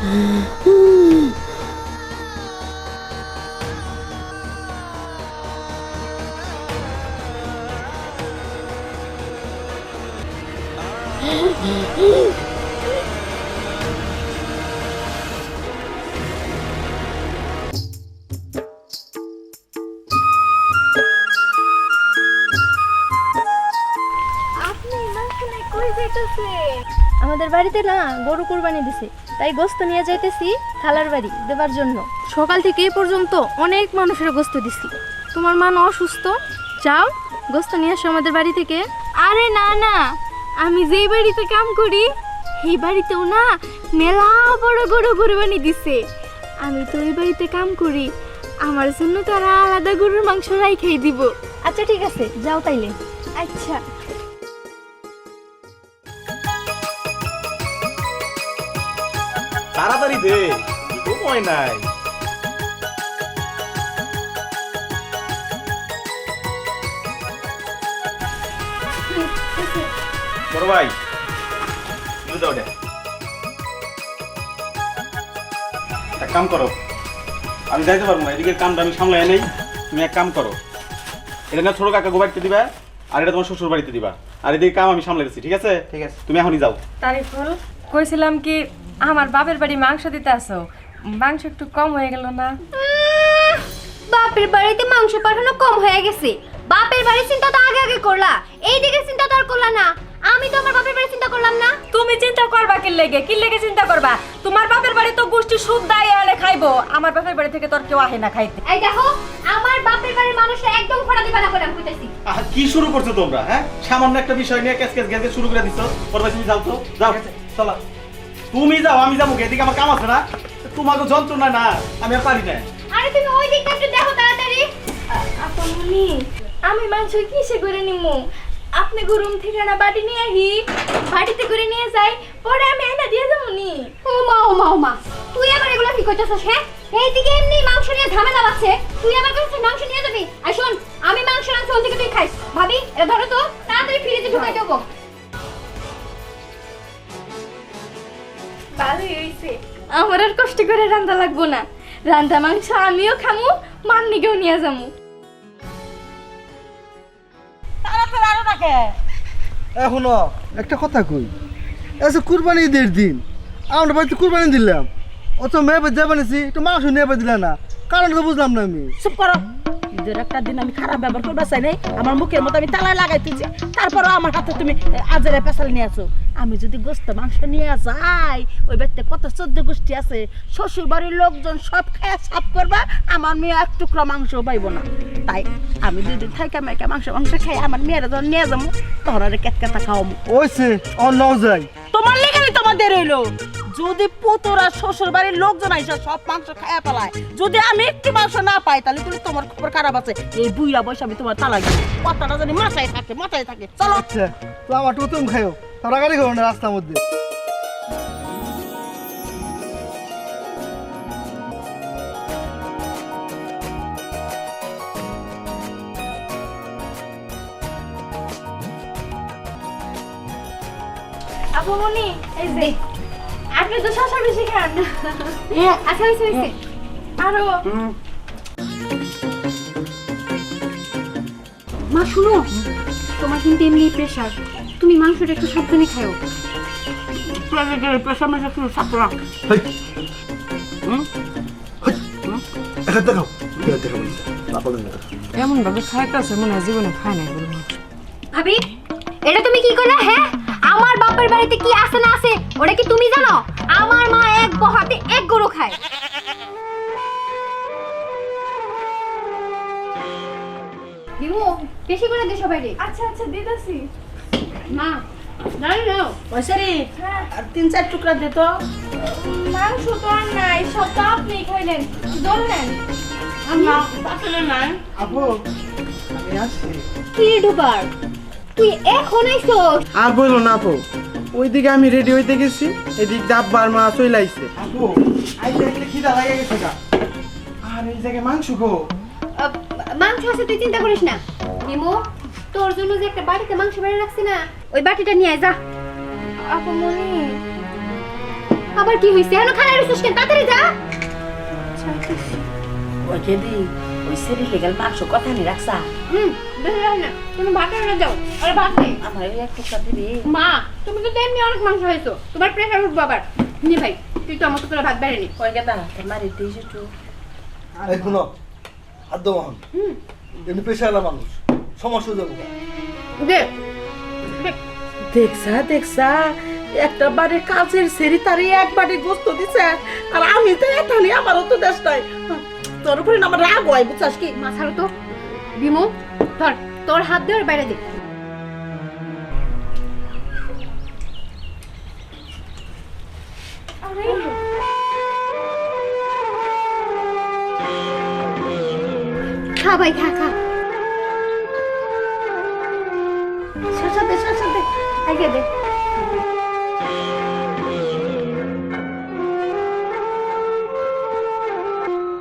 আপনি আমাদের বাড়িতে না গরু কুরবানি দিছে। তাই গোস্ত নিয়ে যাইতেছি খালার বাড়ি দেবার জন্য। সকাল থেকে এই পর্যন্ত অনেক মানুষের গোস্ত দিছি। তোমার মা অসুস্থ? যাও গোস্ত নিয়ে আসো আমাদের বাড়ি থেকে। আরে না না আমি যেই বাড়িতে কাম করি সেই বাড়িতেও না মেলা বড় গরু কুরবানি দিছে। আমি তো ওই বাড়িতে কাম করি আমার জন্য তারা আলাদা গরুর মাংস রাই খেয়ে দিব। আচ্ছা ঠিক আছে যাও তাইলে। আচ্ছা। তাড়াতাড়ি দে। সময় নাই। বড় ভাই দাও এক কাম করো। আমি যাইতে পারব না এদিকে কামটা আমি সামলাই নেই। তুমি এক কাম করো। এটা না ছোট কাকা বাড়িতে দিবা আর এটা তোমার শ্বশুর বাড়িতে দিবা। আর এদিকে কাম আমি সামলাইতেছি ঠিক আছে? ঠিক আছে। তুমি এখনই যাও। তারিফুল কইছিলাম কি আমার বাপের বাড়ি মাংস দিতে আসো। মাংস একটু কম হয়ে গেল না। বাপের বাড়িতে মাংস পাঠানো কম হয়ে গেছে। বাপের বাড়ির চিন্তা তো আগে আগে করলা। এই দিকে চিন্তা তো আর করলা না। আমি তো আমার বাপের বাড়ি চিন্তা করলাম না। তুমি চিন্তা করবা কি লেগে? কি লেগে চিন্তা করবা? তোমার বাপের বাড়ি তো গোষ্ঠী সুদ দায় আনে খাইবো। আমার বাপের বাড়ি থেকে তোর কেউ আহে না খাইতে। এই দেখো আমার বাপের বাড়ির মানুষরা একদম খোড়া দিবা না বলে আমি কইতাছি। আহা, কি শুরু করছ তোমরা হ্যাঁ? সামান্য একটা বিষয় নিয়ে ক্যাস ক্যাস গ্যাস শুরু করে দিছো। পরে তুমি যাও তো। যাও। চলো। তুমি যাও আমি যাব এদিকে আমার কাম আছে না। তোমাকে যন্ত্রণা না আমি আর পারি না। আরে তুমি ওই দিকটা একটু দেখো তাড়াতাড়ি। আপনি আমি মাংস কিসে করে নিমু? আপনি গরুম থেকে না বাড়ি নিয়ে আহি বাড়িতে করে নিয়ে যাই পরে আমি এনে দিয়ে যাব নি। ও মা ও মা ও মা তুই আবার এগুলো কি করতেছস হ্যাঁ? এইদিকে এমনি মাংস নিয়ে ঝামেলা কষ্ট করে রান্না লাগবো না। রান্না মাংস আমিও খামু মান্নিকেও নিয়ে যামু। এখনও একটা কথা কই। এসে কুরবানি ঈদের দিন আমরা বাড়িতে কুরবানি দিলাম। অত মেয়ে যা বানিয়েছি নাছি একটু মাংস নিয়ে দিলাম না। কারণ তো বুঝলাম না আমি। চুপ করো। ঈদের একটা দিন আমি খারাপ ব্যবহার করবা চাই নাই আমার মুখের মতো আমি তালা লাগাইতেছি। তারপরও আমার হাতে তুমি আজের পেশাল নিয়ে আসো আমি যদি গোস্ত মাংস নিয়ে যাই ওই বাড়িতে কত চোদ্দ গোষ্ঠী আছে শ্বশুর বাড়ির লোকজন সব খায় সাফ করবা আমার মেয়ে এক টুকরা মাংস পাইব না। তাই আমি দিন থাইকা মাইকা মাংস মাংস খাই আমার মেয়েরা যখন নিয়ে যাব তখন আর কেট কেটা খাওয়াবো। ওইছে অন নাও যাই। তোমার লেগে তোমাদের রইল। যদি পুতরা শ্বশুর বাড়ির লোকজন আইসা সব মাংস খায়া পালায় যদি আমি একটু মাংস না পাই তাহলে তুমি তোমার খবর খারাপ আছে। এই বুইরা বয়স আমি তোমার তালাক দিব। কথাটা জানি মাথায় থাকে মাথায় থাকে। চলো। আচ্ছা তো আমার টু তুমি খাইও। তোমরা গাড়ি করো না রাস্তার মধ্যে? আপু মনি এই যে। আপনি তো শশা বেশি খান। আচ্ছা হয়েছে হয়েছে। আরও। মা শুনো। তোমার কিন্তু এমনি প্রেশার তুমি মাংসটা একটু সাবধানে খাও। মেশা সাপড়া দেখাও দেখাও বাবা এমন ভাবে খাইতেছে মনে হয় জীবনে খায় নাই বলব ভাবি এটা তুমি কি করলে? হ্যাঁ? বাড়িতে কি আছে না আছে ওটা কি তুমি জানো? আমার মা এক বহাতে এক গরু খায়। দিমু বেশি করে দে সবাই আচ্ছা আচ্ছা দিদাসি মা দাঁড়িয়ে নাও ওইসারি আর তিন চার টুকরা দে তো। মাংস তো আর নাই সব তো আপনি খাইলেন। দল নেন না আসলে নাই। আপু আমি আসছি। কি ডুবার তুই এখন আইছস আর বলল না আপু। ওইদিকে আমি রেডি হইতে গেছি এদিক ডাব্বার মা চলে আইছে। আপু আইতে আইতে খিদা লাগে গেছে গা। আর এই জায়গায় মাংস গো। মাংস আছে তুই চিন্তা করিস না। নিমু তোর জন্য যে একটা বাটিতে মাংস বেড়ে রাখছি না ওই বাটিটা নিয়ে আয় যা। আপু মনি। আবার কি হইছে? এখন কেন? তাড়াতাড়ি যা। ওই কেদি ওই সেরি লেগাল মাংস কথা নি রাখছা। হুম না তুমি ভাত রান্না দাও আরে ভাত নেই আমার ওই দিবি মা তুমি তো এমনি অনেক মাংস হয়েছো তোমার প্রেশার উঠবো আবার। নি ভাই তুই তো আমার করে ভাত বেড়ে নি কই গেদা তোর মারি দিয়েছ একটু। আরে শুনো হাত দেবো হন এমনি পেশাওয়ালা মানুষ। সমস্যা যাব দে। দেখছা দেখছা একটা বাড়ি কাজের সেরি তারই এক বাড়ি গোস্ত দিছে। আর আমি তো এখানে আমারও তো দেশ নাই। তোর উপরে না আমার রাগ হয় বুঝছাস কি? মা ছাড়ো তো। বিমু ধর তোর হাত ওর বাইরে দে। খা ভাই খা খা। শসা দে শসা দে। আগে দে।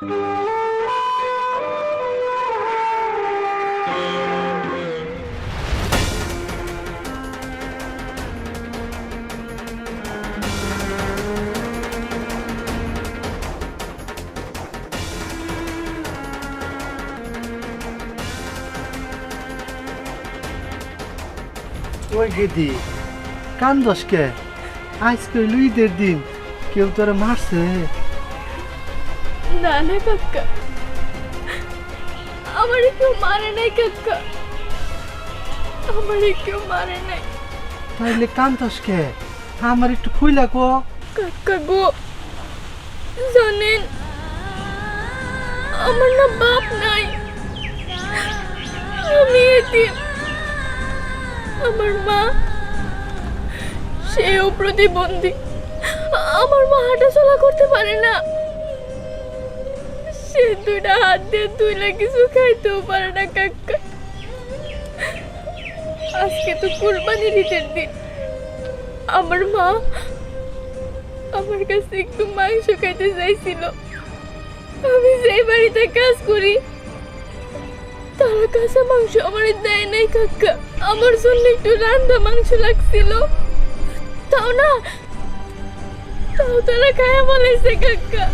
ওই গেদি কান্দস কে আজকে হইল ঈদের দিন কেউ তোরা মারছে না না কাকা। আমার কেউ মারে নাই কাকা। আমার কেউ মারে নাই। তাইলে কান্দস কে? আমার একটু খুইলা কো। কাকা গো জানেন আমার না বাপ নাই। আমি এতিম। আমার মা সেও প্রতিবন্ধী আমার মা হাঁটা চলা করতে পারে না। সে দুইটা হাত দিয়ে তুইলা কিছু খাইতেও পারে না কাকা। আজকে তো কুরবানির ঈদের দিন। আমার মা আমার কাছে একটু মাংস খাইতে চাইছিল। আমি যেই বাড়িতে কাজ করি, তারা কাঁচা মাংস আমার দেয় নাই কাকা। আমার জন্য একটু রান্না মাংস লাগছিল। তাও না, তাও তারা খায়া বলেছে কাকা।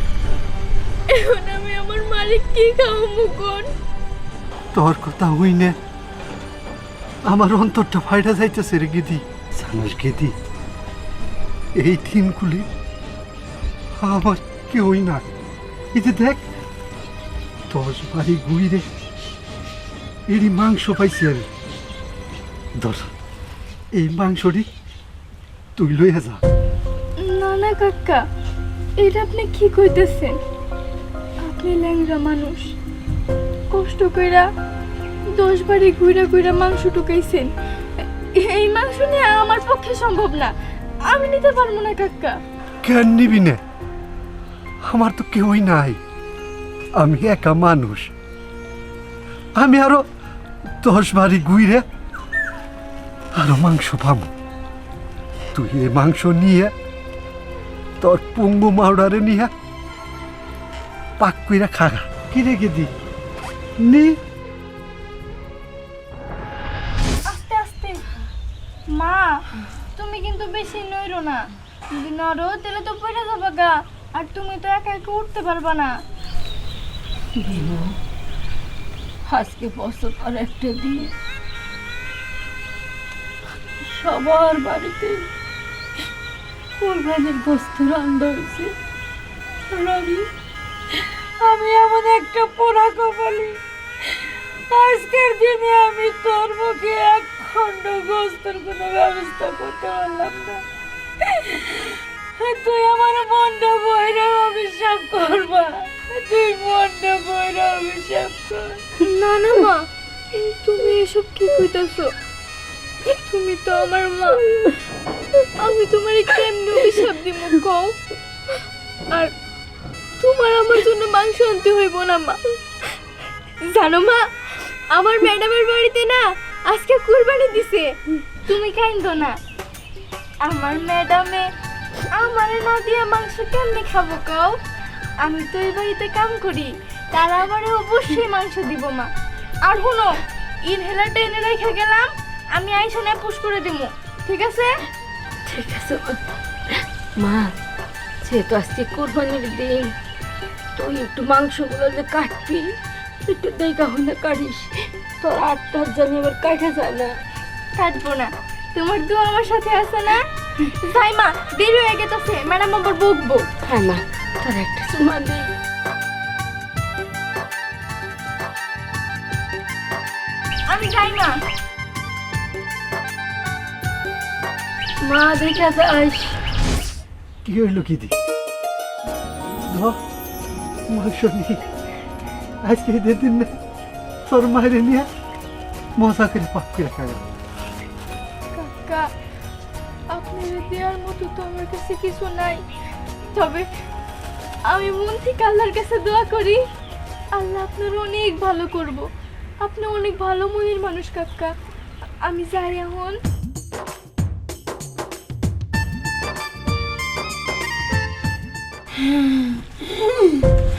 এখন আমি আমার মালিক কি খাওয়াবো কোন তোর কথা হইনে আমার অন্তরটা ফাইটা যাইতেছে রে গেদি। জানাস গেদি এই দিনগুলি আমার কেউই না এই যে দেখ দশ বাড়ি ঘুরে এরই মাংস পাইছি আমি। ধর এই মাংসটি তুই লইয়া যা। না না কাকা এটা আপনি কি কইতেছেন? ল্যাংরা মানুষ। কষ্ট কইরা দশ বাড়ি ঘুরে ঘুরে মাংস টুকাইছেন এই মাংস নিয়ে আমার পক্ষে সম্ভব না। আমি নিতে পারব না, কাকা। কেন নিবি না? আমার তো কেউই নাই। আমি একা মানুষ। আমি আরও দশ বাড়ি গুইরে আরও মাংস পাবো। তুই এই মাংস নিয়ে তোর পঙ্গু মাওড়ারে নিয়ে পাক কইরা খাগা। কি রেখে দি নি। আস্তে আস্তে। মা তুমি কিন্তু বেশি নইরো না। যদি নড়ো তাহলে তো পড়ে যাবে গা। আর তুমি তো একা একা উঠতে পারবা না। আজকে বছর আর একটা দিন। সবার বাড়িতে কোরবানির গোস্ত রান্না হয়েছে। আর আমি আমি এমন একটা পোড়া কপালি। আজকের দিনে আমি তোর মুখে এক খণ্ড গোস্তর কোনো ব্যবস্থা করতে পারলাম না। তুই আমার মনটা বইরা অভিশাপ করবা তুই মনটা বইরা অভিশাপ কর। না না, মা। তুমি এসব কি কইতাছো? তুমি তো আমার মা। আমি তোমার কেমনে অভিশাপ দিব, কও? আর তোমার আমার জন্য মাংস আনতে হইব না, মা। জানো, মা, আমার ম্যাডামের বাড়িতে না আজকে কুরবানি দিছে। তুমি খাইন্দো না। আমার ম্যাডামে আমারে না দিয়ে মাংস কেমনে খাব কও? আমি তো এই বাড়িতে কাম করি, তারা আমারে অবশ্যই মাংস দিব, মা। আর শুনো ইনহেলারটা এনে রেখে গেলাম, আমি আইসনে পুশ করে দিব ঠিক আছে? ঠিক আছে মা, যেহেতু আজকে কোরবানির দিন তুই একটু মাংসগুলো যে কাটবি একটু দেখা হলে কাটিস। তোর আটটা জানি আবার কাটা যায় না। কাটবো না। তোমার দু আমার সাথে আছে না? যাই মা দেরি হয়ে গেছে। ম্যাডাম আবার বকবো। হ্যাঁ মা তোর একটা। চুমা দিই আমি যাই মা। মা দেখা যাস কি হইল কি দি ধর। মাংস আজকে ঈদের দিন না তোর মায়ের নিয়ে মজা করে পাপ করে খাওয়া কাকা আপনার দেওয়ার মতো তো আমার কাছে কিছু নাই তবে আমি মন থেকে আল্লাহর কাছে দোয়া করি আল্লাহ আপনার অনেক ভালো করব। আপনি অনেক ভালো মনের মানুষ কাকা। আমি যাই এখন। মা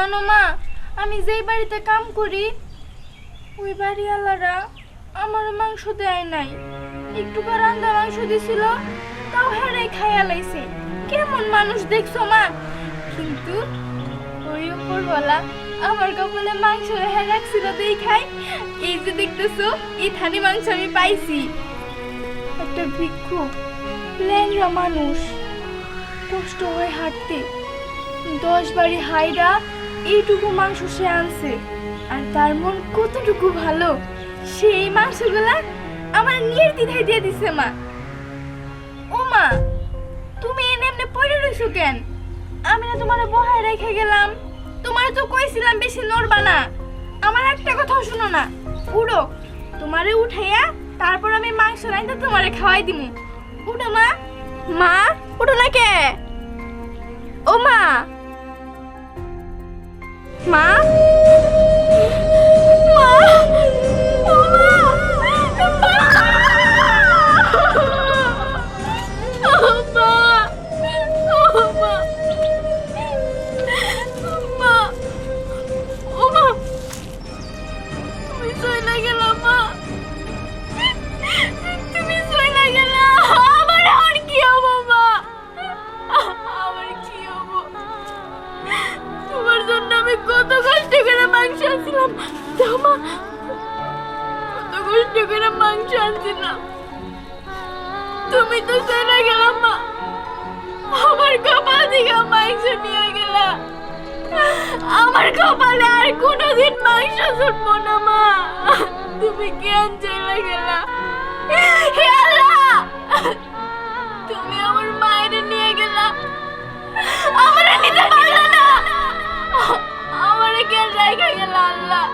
জানো মা, আমি যেই বাড়িতে কাম করি, ওই বাড়ি আলারা আমার মাংস দেয় নাই। একটু রান্দা মাংস দিছিল, তাও হেরাই খাইয়া লাইছে। কেমন মানুষ দেখছ মা? কিন্তু ওই উপরওয়ালা আমার কপালে মাংস রেখে রাখছিল দেই খাই। এই যে দেখতেছো এই থানি মাংস আমি পাইছি। একটা ভিক্ষুক ল্যাংরা মানুষ। কষ্ট হয় হাঁটতে। দশ বাড়ি হাইরা এইটুকু মাংস সে আনছে। আর তার মন কতটুকু ভালো, সেই মাংসগুলা আমার নিয়ের দ্বিধায় দিয়ে দিছে মা। ও মা, তুমি এনে এমনি পড়ে রইছো কেন? আমি না তোমার বহায় রেখে গেলাম। তোমার তো কইছিলাম বেশি নড়বা না। আমার একটা কথাও শুনো না। উড়ো। তোমারে উঠাইয়া তারপর আমি মাংস রাইতে তোমারে খাওয়াই দিমু। উঠো মা। মা, উঠো না কে? ও মা মা কষ্ট করে মাংস আনছিলাম। তুমি তো চলে গেলাম মা। আমার কপাল থেকে মাংস নিয়ে গেলা। আমার কপালে আর কোনোদিন মাংস জুটবো না, মা। তুমি কেন চলে গেলা? তুমি আমার মায়ের নিয়ে গেলা। আমার নিতে পারলে না। আমার কেন রেখে গেল আল্লাহ?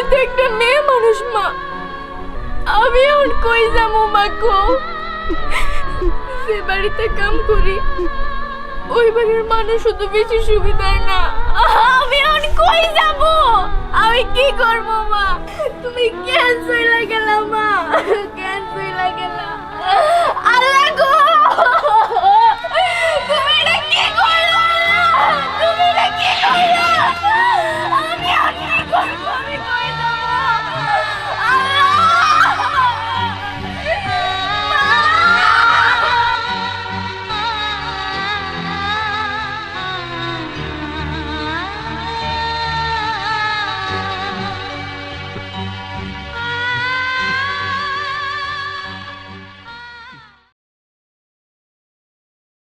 আমি তো একটা মেয়ে মানুষ, মা। আমি এখন কই যাব, মা যে বাড়িতে কাম করি, ওই বাড়ির মানুষ শুধু বেশি সুবিধার না। আমি এখন কই যাব? আমি কি করব, মা? তুমি কেন চইলা গেলা, মা? কেন চইলা গেলা?